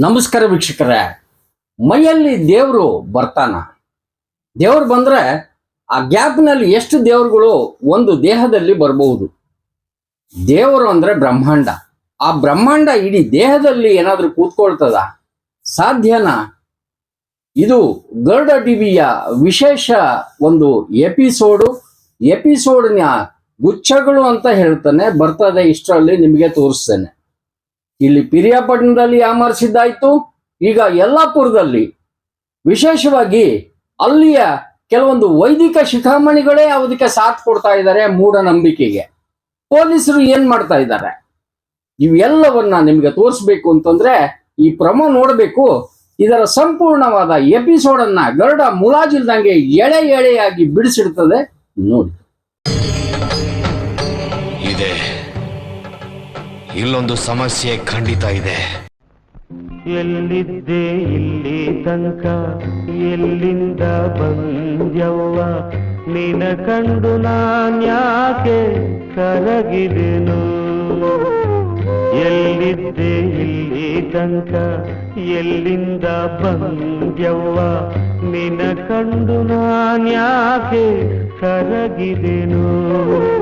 ನಮಸ್ಕಾರ ವೀಕ್ಷಕರೇ. ಮೈಯಲ್ಲಿ ದೇವರು ಬರ್ತಾನ. ದೇವ್ರು ಬಂದ್ರೆ ಆ ಗ್ಯಾಪ್ನಲ್ಲಿ ಎಷ್ಟು ದೇವರುಗಳು ಒಂದು ದೇಹದಲ್ಲಿ ಬರಬಹುದು. ದೇವರು ಅಂದ್ರೆ ಬ್ರಹ್ಮಾಂಡ. ಆ ಬ್ರಹ್ಮಾಂಡ ಇಡೀ ದೇಹದಲ್ಲಿ ಏನಾದರೂ ಕೂತ್ಕೊಳ್ತದ? ಸಾಧ್ಯನಾ? ಇದು ಗರ್ಡ ಟಿವಿಯ ವಿಶೇಷ ಒಂದು ಎಪಿಸೋಡು. ಎಪಿಸೋಡ್ನ ಗುಚ್ಛಗಳು ಅಂತ ಹೇಳ್ತಾನೆ, ಬರ್ತದೆ ಇಷ್ಟರಲ್ಲಿ ನಿಮಗೆ ತೋರಿಸ್ತೇನೆ. ಇಲ್ಲಿ ಪಿರಿಯಾಪಟ್ಟಣದಲ್ಲಿ ಯಾಮಾರಿಸಿದ್ದಾಯ್ತು ಈಗ ಯಲ್ಲಾಪುರದಲ್ಲಿ ವಿಶೇಷವಾಗಿ ಅಲ್ಲಿಯ ಕೆಲವೊಂದು ವೈದಿಕ ಶಿಖಾಮಣಿಗಳೇ ಅದಕ್ಕೆ ಸಾಥ್ ಕೊಡ್ತಾ ಇದ್ದಾರೆ ಮೂಢನಂಬಿಕೆಗೆ. ಪೊಲೀಸರು ಏನ್ ಮಾಡ್ತಾ ಇದ್ದಾರೆ? ಇವೆಲ್ಲವನ್ನ ನಿಮಗೆ ತೋರಿಸ್ಬೇಕು ಅಂತಂದ್ರೆ ಈ ಪ್ರಮೋ ನೋಡಬೇಕು. ಇದರ ಸಂಪೂರ್ಣವಾದ ಎಪಿಸೋಡ್ ಅನ್ನ ಗರುಡ ಮುಲಾಜಿಲ್ದಂಗೆ ಎಳೆ ಎಳೆಯಾಗಿ ಬಿಡಿಸಿಡ್ತದೆ ನೋಡಿ. ಇಲ್ಲೊಂದು ಸಮಸ್ಯೆ ಖಂಡಿತ ಇದೆ. ಎಲ್ಲಿದ್ದೆ ಇಲ್ಲಿ ತನಕ? ಎಲ್ಲಿಂದ ಬಂದ್ಯವ್ವ? ನಿನ ಕಂಡು ನಾನ್ಯಾಕೆ ಕರಗಿದೆನು? ಎಲ್ಲಿದ್ದೆ ಇಲ್ಲಿ ತನಕ? ಎಲ್ಲಿಂದ ಬಂದ್ಯವ್ವ? ನಿನ ಕಂಡು ನಾನ್ಯಾಕೆ ಕರಗಿದೆನು?